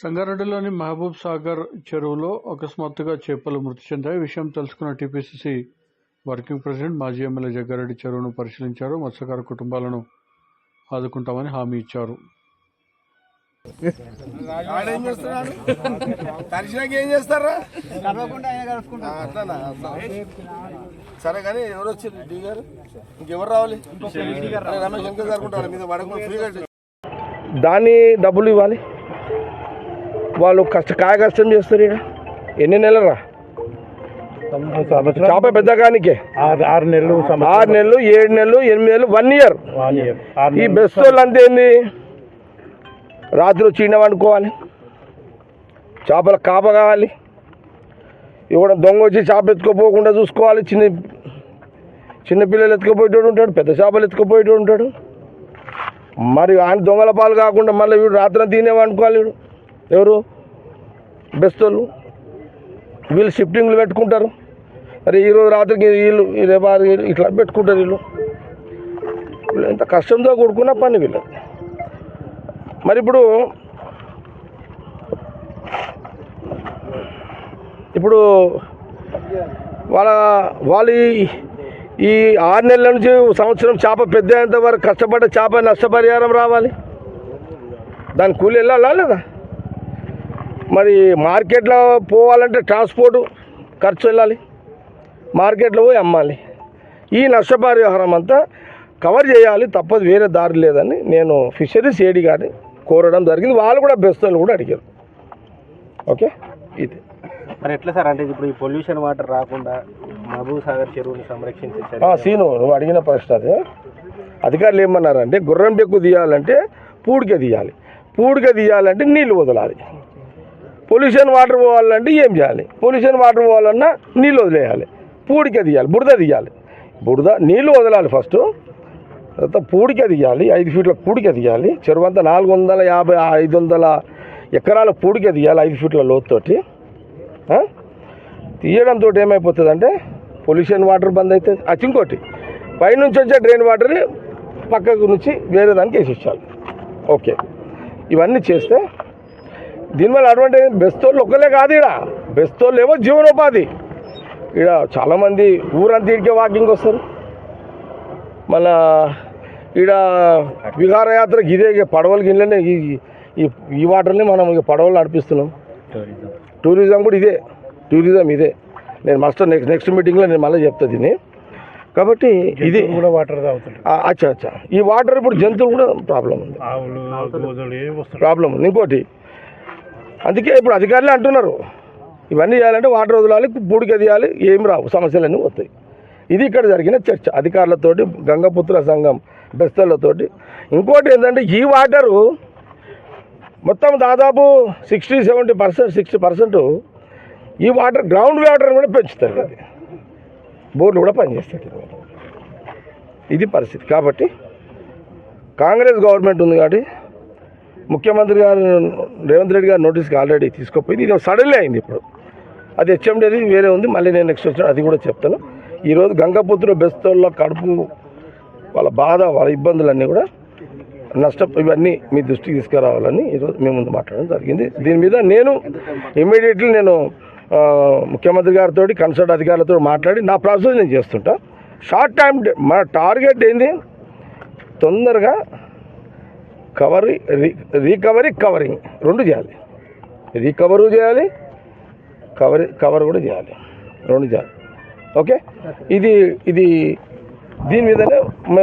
సంగారెడ్డిలోని మహబూబ్ సాగర్ చెరువులో అకస్మాత్తుగా చేపలు మృతి చెందాయి. విషయం తెలుసుకున్న టీపీసీసీ వర్కింగ్ ప్రెసిడెంట్ మాజీ ఎమ్మెల్యే జగ్గారెడ్డి చెరువును పరిశీలించారు. మత్స్యకార కుటుంబాలను ఆదుకుంటామని హామీ ఇచ్చారు. సరే కానీ ఎవరు వచ్చారు డి గారు? ఇంకెవరు రావాలి? రమేష్ ఇంకా జరుపుకుంటారు మీద పడకుండా ఫ్రీగా దాన్ని డబ్బులు ఇవ్వాలి. వాళ్ళు కష్ట కాయ కష్టం చేస్తారు ఇక్కడ ఎన్ని నెలరా చేప పెద్దగానికే ఆరు ఆరు నెలలు ఆరు నెలలు ఏడు నెలలు ఎనిమిది నెలలు వన్ ఇయర్. ఈ బెస్ట్ వాళ్ళు అంతే ఏంది? రాత్రి చీన వండుకోవాలి. చేపల కాప కావాలి. ఇవ్వడం దొంగ వచ్చి చేప ఎత్తుకోపోకుండా చూసుకోవాలి. చిన్న చిన్న పిల్లలు ఎత్తుకుపోయేటోడు ఉంటాడు పెద్ద చేపలు ఎత్తుకుపోయేటోడు ఉంటాడు. మరి ఆయన దొంగల పాలు కాకుండా మళ్ళీ వీడు రాత్రి తినే వండుకోవాలి వీడు. ఎవరు? బెస్తోళ్ళు. వీళ్ళు షిఫ్టింగ్లు పెట్టుకుంటారు. అరే ఈరోజు రాత్రికి వీళ్ళు రేపారు రేపు ఇట్లా పెట్టుకుంటారు వీళ్ళు. వీళ్ళు ఎంత కష్టంతో కూడుకున్న పని వీళ్ళది మరి ఇప్పుడు ఇప్పుడు వాళ్ళ వాళ్ళు ఈ- ఈ ఆరు నెలల నుంచి సంవత్సరం చేప పెద్ద వరకు కష్టపడ్డ చేప నష్టపరిహారం రావాలి. దాని కూలి వెళ్ళాలా లేదా? మరి మార్కెట్లో పోవాలంటే ట్రాన్స్పోర్ట్ ఖర్చు వెళ్ళాలి. మార్కెట్లో పోయి అమ్మాలి. ఈ నష్టపరిహారం అంతా కవర్ చేయాలి తప్పదు వేరే దారి లేదని నేను ఫిషరీస్ ఏడి గారిని కోరడం జరిగింది. వాళ్ళు కూడా బెస్తలు కూడా అడిగారు. ఓకే? ఇది. మరి ఎట్లా సార్? అంటే ఇప్పుడు ఈ పొల్యూషన్ వాటర్ రాకుండా మహబూబ్ సాగర్ చెరువుని సంరక్షించే ఆ, చర్య సీను నువ్వు అడిగిన ప్రశ్న అదే. అధికారులు ఏమన్నారంటే గుర్రం డెక్కు తీయాలంటే పూడిక తీయాలి. పూడిక తీయాలంటే నీళ్ళు వదలాలి. పొల్యూషన్ వాటర్ పోవాలంటే ఏం చేయాలి? పొల్యూషన్ వాటర్ పోవాలన్నా నీళ్ళు వదిలేయాలి. పూడిక తీయాలి బురద తీయాలి. బురద నీళ్ళు వదలాలి ఫస్ట్. తర్వాత పూడిక తీయాలి ఐదు ఫీట్ల పూడిక తీయాలి. చెరువు అంతా నాలుగు వందల యాభై ఐదు వందల ఎకరాల పూడిక తీయాలి ఐదు ఫీట్ల లోతుతోటి. ఆ? తీయడంతో ఏమైపోతుందంటే పొల్యూషన్ వాటర్ బంద్ అవుతుంది అది ఇంకోటి పైనుంచి వచ్చే డ్రైన్ వాటర్ పక్కకు నుంచి వేరే దానికి వేసేసాలి ఓకే. ఇవన్నీ చేస్తే దీనివల్ల అడ్వాంటేజ్ బెస్తోళ్ళు ఒక్కలే కాదు ఇక్కడ బెస్తోళ్ళు ఏమో జీవనోపాధి. ఇక్కడ చాలామంది ఊరంతా ఇడికే వాకింగ్ వస్తారు. మళ్ళా ఈడ విహారయాత్రకి ఇదే పడవలు గిన్నెలనే ఈ ఈ వాటర్ని మనం ఇక పడవలు నడిపిస్తున్నాం. టూరిజం కూడా ఇదే. టూరిజం ఇదే. నేను మస్ట్ నెక్స్ట్ నెక్స్ట్ మీటింగ్లో నేను మళ్ళీ చెప్తా దీన్ని. కాబట్టి ఇది కూడా వాటర్ అచ్చా అచ్చా. ఈ వాటర్ ఇప్పుడు జంతువులు కూడా ప్రాబ్లం ఉంది. ప్రాబ్లం ఉంది. ఇంకోటి అందుకే ఇప్పుడు అధికారులే అంటున్నారు. ఇవన్నీ చేయాలంటే వాటర్ వదలాలి పూడికి తీయాలి ఏం రావు సమస్యలన్నీ వస్తాయి ఇది ఇక్కడ జరిగిన చర్చ. అధికారులతోటి గంగపుత్ర సంఘం బెస్తలతోటి. ఇంకోటి ఏంటంటే ఈ వాటరు మొత్తం దాదాపు sixty seventy percent sixty percent ఈ వాటర్ గ్రౌండ్ వాటర్ కూడా పెంచుతారు అది. బోర్లు కూడా పనిచేస్తాయి ఇది పరిస్థితి. కాబట్టి కాంగ్రెస్ గవర్నమెంట్ ఉంది కాబట్టి ముఖ్యమంత్రి గారు రేవంత్ రెడ్డి గారు నోటీస్కి ఆల్రెడీ తీసుకుపోయింది. ఇది సడన్లీ అయింది ఇప్పుడు. అది హెచ్ఎండిది వేరే ఉంది. మళ్ళీ నేను నెక్స్ట్ వచ్చిన అది కూడా చెప్తాను. ఈరోజు గంగపుత్ర బెస్తోళ్ళ కడుపు వాళ్ళ బాధ వాళ్ళ ఇబ్బందులన్నీ కూడా నష్టం ఇవన్నీ మీ దృష్టికి తీసుకురావాలని ఈరోజు మేము ముందు మాట్లాడడం జరిగింది. దీని మీద నేను ఇమీడియట్లీ నేను ముఖ్యమంత్రి గారితో కన్సల్ట్ అధికారులతో మాట్లాడి నా ప్రాసెస్ నేను చేస్తుంటా. షార్ట్ టైం మన టార్గెట్ ఏంది? తొందరగా కవరీ రికవరీ కవరింగ్. రెండు చేయాలి. రికవరు చేయాలి కవరీ కవర్ కూడా చేయాలి. రెండు చేయాలి. ఓకే. ఇది ఇది దీని మీదనే మేము